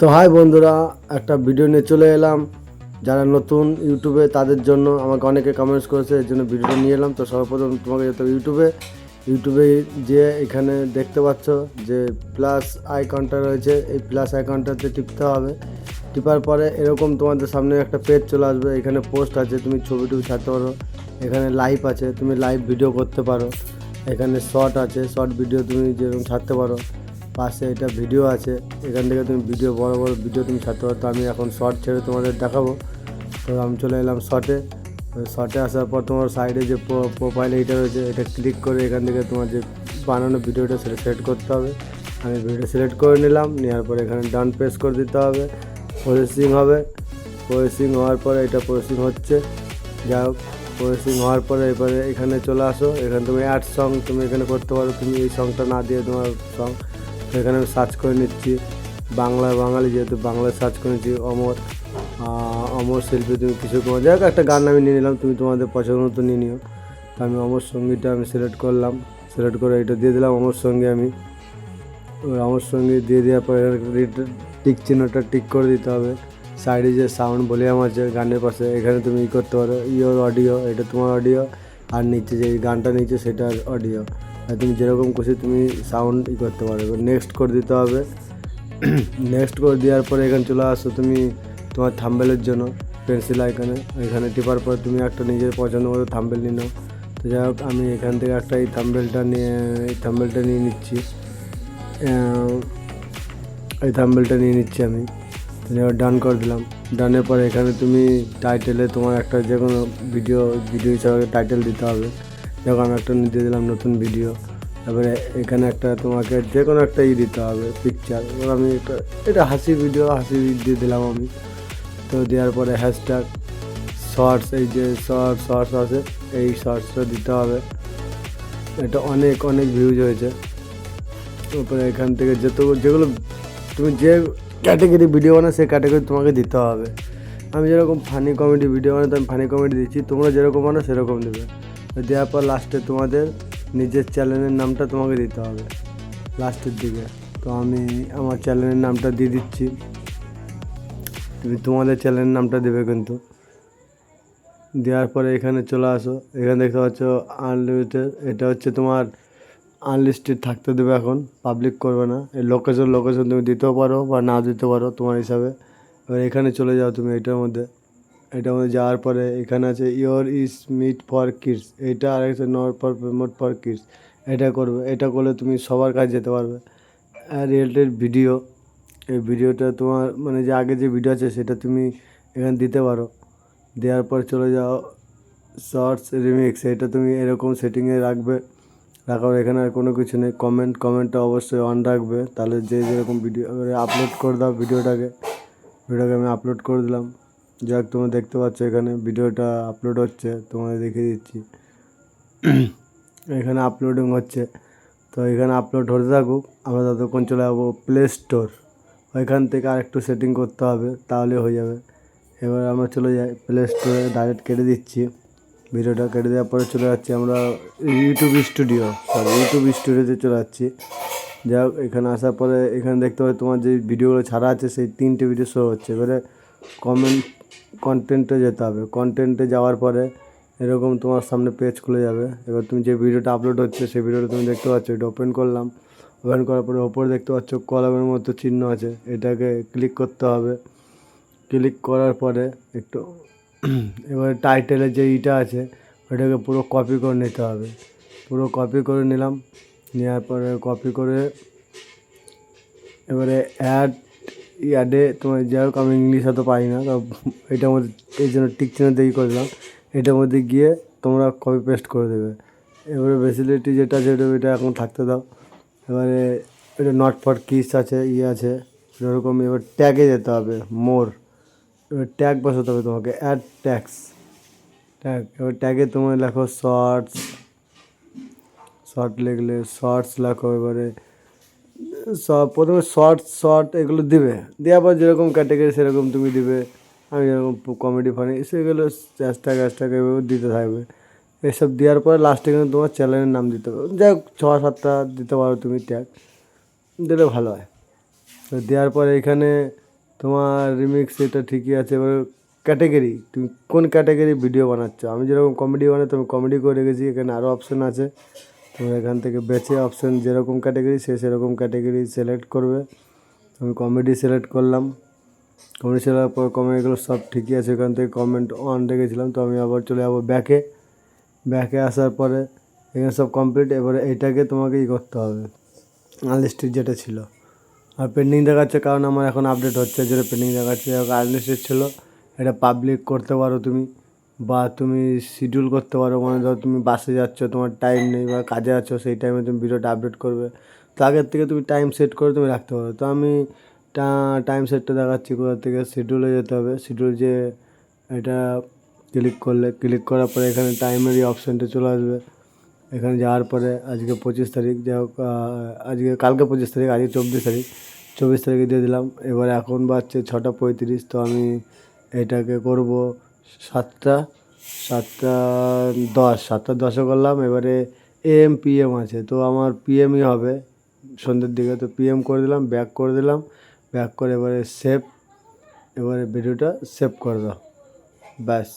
তো হাই বন্ধুরা, একটা ভিডিও নিয়ে চলে এলাম। যারা নতুন ইউটিউবে, তাদের জন্য আমাকে অনেকে কমেন্টস করেছে এর জন্য ভিডিওটা নিয়ে এলাম। তো সর্বপ্রথম তোমাকে যেতে হবে ইউটিউবে। ইউটিউবে যে এখানে দেখতে পাচ্ছ যে প্লাস আইকনটা রয়েছে, এই প্লাস আইকনটাতে টিপতে হবে। টিপার পরে এরকম তোমাদের সামনে একটা পেজ চলে আসবে। এখানে পোস্ট আছে, তুমি ছবি টবি ছাড়তে পারো। এখানে লাইভ আছে, তুমি লাইভ ভিডিও করতে পারো। এখানে শর্ট আছে শর্ট ভিডিও তুমি যেরকম ছাড়তে পারো। পাশে এটা ভিডিও আছে, এখান থেকে তুমি ভিডিও বড় বড় ভিডিও তুমি ছাড়তে পারো। তো আমি এখন শর্ট ছেড়ে তোমাদের দেখাবো। তো আমি চলে এলাম শর্টে শর্টে আসার পর তোমার সাইডে যে প্রোফাইল এইটা রয়েছে, এটা ক্লিক করে এখান থেকে তোমার যে বানানো ভিডিওটা সেটা সিলেক্ট করতে হবে। আমি ভিডিও সিলেক্ট করে নিলাম, নেওয়ার পরে এখানে ডান প্রেস করে দিতে হবে। প্রসেসিং হবে। প্রসেসিং হওয়ার পরে এটা প্রসেসিং হচ্ছে। যাই হোক প্রসেসিং হওয়ার পরে এবারে এখানে চলে আসো। এখানে তুমি অ্যাড সং তুমি এখানে করতে পারো। তুমি এই সংটা না দিয়ে তোমার সং এখানে আমি সার্চ করে নিচ্ছি। বাংলা বাঙালি যেহেতু বাংলায় সার্চ করে নিচ্ছি, অমর অমর শিল্পী তুমি কিছু তোমার যাই একটা গান আমি নিয়ে নিলাম, তুমি তোমাদের পছন্দ মতো নিয়ে নিও। তো আমি অমর সঙ্গীটা আমি সিলেক্ট করলাম। সিলেক্ট করে এটা দিয়ে দিলাম অমর সঙ্গে আমি। অমর সঙ্গে দিয়ে দেওয়ার পরে টিক চিহ্নটা টিক করে দিতে হবে। সাইডে যে সাউন্ড ভলিউম আছে গানের পাশে, এখানে তুমি ই করতে পারো ইয়োর অডিও এটা তোমার অডিও আর নিচে যে গানটা নিচে সেটার অডিও তুমি যেরকম খুশি তুমি সাউন্ড ই করতে পারো। এবার নেক্সট করে দিতে হবে। নেক্সট করে দেওয়ার পরে এখানে চলে আসো তুমি তোমার থাম্বেলের জন্য পেন্সিল আইকানে এখানে টিপার পর তুমি একটা নিজের পছন্দ মতো থাম্বেল নিয়ে নাও। তো যাই হোক, আমি এখান থেকে একটা এই থাম্বেলটা নিয়ে, এই থাম্বেলটা নিয়ে নিচ্ছি। এই থাম্বেলটা নিয়ে নিচ্ছি আমি। ডান করে দিলাম। ডানের পরে এখানে তুমি টাইটেলে তোমার একটা যে কোনো ভিডিও ভিডিও হিসাবে টাইটেল দিতে হবে। যখন আমি একটা দিয়ে দিলাম নতুন ভিডিও তারপরে এখানে একটা তোমাকে যে কোনো একটা ই দিতে হবে পিকচার এবার আমি একটা এটা হাসি ভিডিও হাসি দিয়ে দিলাম আমি। তো দেওয়ার পরে হ্যাশট্যাগ শর্টস এই যে শর্ট শর্টস আছে, এই শর্টসটা দিতে হবে। এটা অনেক অনেক ভিউজ হয়েছে। তারপরে এখান থেকে যত, যেগুলো তুমি যে ক্যাটাগরি ভিডিও বানাও, সেই ক্যাটাগরি তোমাকে দিতে হবে। আমি যেরকম ফানি কমেডি ভিডিও বানাই, তো আমি ফানি কমেডি দিচ্ছি। তোমরা যেরকম বানাও, সেরকম দেবে। দেওয়ার পর লাস্টে তোমাদের নিজের চ্যানেলের নামটা তোমাকে দিতে হবে। লাস্টের দিকে। তো আমি আমার চ্যানেলের নামটা দিয়ে দিচ্ছি। তুমি তোমাদের চ্যানেলের নামটা দেবে কিন্তু। দেওয়ার পরে এখানে চলে আসো। এখানে দেখতে পাচ্ছ আনলিমিটেড এটা হচ্ছে তোমার আনলিস্টেড থাকতে দেবে এখন। পাবলিক করবে না। এই লোকেশন লোকেশন তুমি দিতেও পারো বা না দিতে পারো তোমার হিসাবে। এবার এখানে চলে যাও তুমি এটার মধ্যে। এটার মধ্যে যাওয়ার পরে এখানে আছে your is meet for kids এটা আর একটা not for promote for kids এটা করবে, এটা করলে তুমি সবার কাছে যেতে পারবে। রিয়েটেড ভিডিও এই ভিডিওটা তোমার মানে যে আগে যে ভিডিও আছে সেটা তুমি এখানে দিতে পারো। দেওয়ার পর চলে যাও শর্টস রিমিক্স এটা তুমি এরকম সেটিংয়ে রাখবে। রাখার এখানে আর কোনো কিছু নেই। কমেন্ট কমেন্টটা অবশ্যই অন রাখবে। তাহলে যে যেরকম ভিডিও আপলোড করে দাও ভিডিওটাকে ভিডিওটাকে আমি আপলোড করে দিলাম। যাক, তোমরা দেখতে পাচ্ছ এখানে ভিডিওটা আপলোড হচ্ছে, তোমাদের দেখিয়ে দিচ্ছি। এখানে আপলোডিং হচ্ছে। তো এখানে আপলোড হতে থাকুক, আমরা ততক্ষণ চলে যাব প্লে স্টোর ওইখান থেকে আরেকটু সেটিং করতে হবে, তাহলে হয়ে যাবে। এবার আমরা চলে যাই প্লে স্টোরে ডাইরেক্ট কেটে দিচ্ছি। ভিডিওটা কেটে দেওয়ার পরে চলে যাচ্ছি আমরা ইউটিউব স্টুডিও সরি ইউটিউব স্টুডিওতে চলে যাচ্ছি। যাই এখানে আসার পরে এখানে দেখতে পাবে তোমার যে ভিডিওগুলো ছাড়া আছে, সেই তিনটে ভিডিও শো হচ্ছে। এবারে কমেন্ট কন্টেন্টে যেতে হবে। কন্টেন্টে যাওয়ার পরে এরকম তোমার সামনে পেজ খুলে যাবে। এবার তুমি যে ভিডিওটা আপলোড হচ্ছে, সেই ভিডিওটা তুমি দেখতে পাচ্ছ, এটা ওপেন করলাম। ওপেন করার পরে ওপরে দেখতে পাচ্ছ কলমের মতো চিহ্ন আছে। এটাকে ক্লিক করতে হবে। ক্লিক করার পরে একটু এবারে টাইটেলের যে ইটা আছে, ওটাকে পুরো কপি করে নিতে হবে। পুরো কপি করে নিলাম। নেওয়ার পরে কপি করে এবারে অ্যাড অ্যাডে তোমার যাই হোক আমি ইংলিশ হয়তো পাই না, তো এটার মধ্যে এই জন্য টিক চিহ্ন দিয়ে করলাম। এটার মধ্যে গিয়ে তোমরা কপি পেস্ট করে দেবে। এবারে ফেসিলিটি যেটা ওটা এটা এখন থাকতে দাও। এবারে এটা নট ফর কিস আছে ইয়ে আছে। এরকম এবার ট্যাগে যেতে হবে মোর এবার ট্যাগ বসাতে হবে তোমাকে অ্যাড ট্যাক্স ট্যাগ এবার ট্যাগে তোমার লেখো শর্টস শর্ট লিখলে শর্টস লেখো, এবারে প্রথমে শর্ট শর্ট এগুলো দিবে। দেওয়ার পর যেরকম ক্যাটাগরি সেরকম তুমি দিবে। আমি যেরকম কমেডি ফানি সেগুলো হ্যাশট্যাগ হ্যাশট্যাগ এভাবে দিতে থাকবে। এসব দেওয়ার পরে লাস্টে কিন্তু তোমার চ্যানেলের নাম দিতে হবে। যাই হোক, ছ, সাতটা দিতে পারো তুমি ট্যাগ দিলে ভালো হয়। তো দেওয়ার পরে এখানে তোমার রিমিক্স এটা ঠিকই আছে। এবার ক্যাটাগরি তুমি কোন ক্যাটাগরি ভিডিও বানাচ্ছ? আমি যেরকম কমেডি বানাই তুমি কমেডি করে রেখেছি। এখানে আরও অপশন আছে। তুমি এখান থেকে বেছে অপশন যেরকম ক্যাটাগরি সে সেরকম ক্যাটাগরি সিলেক্ট করবে। আমি কমেডি সিলেক্ট করলাম। কমেডি সিলেক্ট পর কমেডিগুলো সব ঠিকই আছে। এখান থেকে কমেন্ট অন রেখেছিলাম। তো আমি আবার চলে যাব ব্যাকে ব্যাকে আসার পরে এখানে সব কমপ্লিট এবারে এইটাকে তোমাকে ই করতে হবে। আনলিস্টেড যেটা ছিল। আর পেন্ডিং দেখাচ্ছে কারণ আমার এখন আপডেট হচ্ছে। যেটা পেন্ডিং দেখাচ্ছে আনলিস্টেড ছিল, এটা পাবলিক করতে পারো তুমি। বা তুমি শিডিউল করতে পারো মানে ধরো তুমি বাসে যাচ্ছ, তোমার টাইম নেই বা কাজে আছো, সেই টাইমে তুমি ভিডিওটা আপডেট করবে। তো আগের থেকে তুমি টাইম সেট করে তুমি রাখতে পারো। তো আমি টাইম সেটটা দেখাচ্ছি কোথা থেকে শিডিউলে যেতে হবে। শিডিউল যে এটা ক্লিক করলে ক্লিক করার পরে এখানে টাইমের এই অপশানটা চলে আসবে। এখানে যাওয়ার পরে আজকে পঁচিশ তারিখ, যাই হোক আজকে, কালকে পঁচিশ তারিখ, আজকে চব্বিশ তারিখ। চব্বিশ তারিখে দিয়ে দিলাম। এবার এখন বাজছে ছটা পঁয়ত্রিশ, তো আমি এটাকে করব। সাতটা সাতটা দশ, সাতটা দশে করলাম, এবারে এম পিএম আছে। তো আমার পিএমই হবে সন্ধ্যের দিকে। তো পিএম করে দিলাম ব্যাক করে দিলাম ব্যাক করে এবারে সেভ এবারে ভিডিওটা সেভ করে দাও। ব্যাস।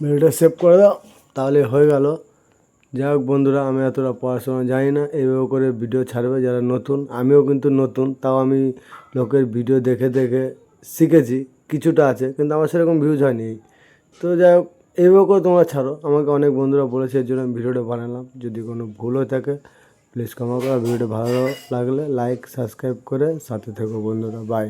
ভিডিওটা সেভ করে দাও, তাহলে হয়ে গেল। যাই হোক বন্ধুরা, আমি এতটা পড়াশোনা জানি না এইভাবে করে ভিডিও ছাড়বে যারা নতুন। আমিও কিন্তু নতুন, তাও আমি লোকের ভিডিও দেখে দেখে শিখেছি। কিছুটা আছে, কিন্তু আমার সেরকম ভিউজ হয়নি। তো যাই হোক, এইভাবে তোমরা ছাড়ো। আমাকে অনেক বন্ধুরা বলেছে, এর জন্য আমি ভিডিওটা বানালাম। যদি কোনো ভুল হয়ে থাকে প্লিজ ক্ষমা করো। ভিডিওটা ভালো লাগলে লাইক সাবস্ক্রাইব করে সাথে থেকো বন্ধুরা। বাই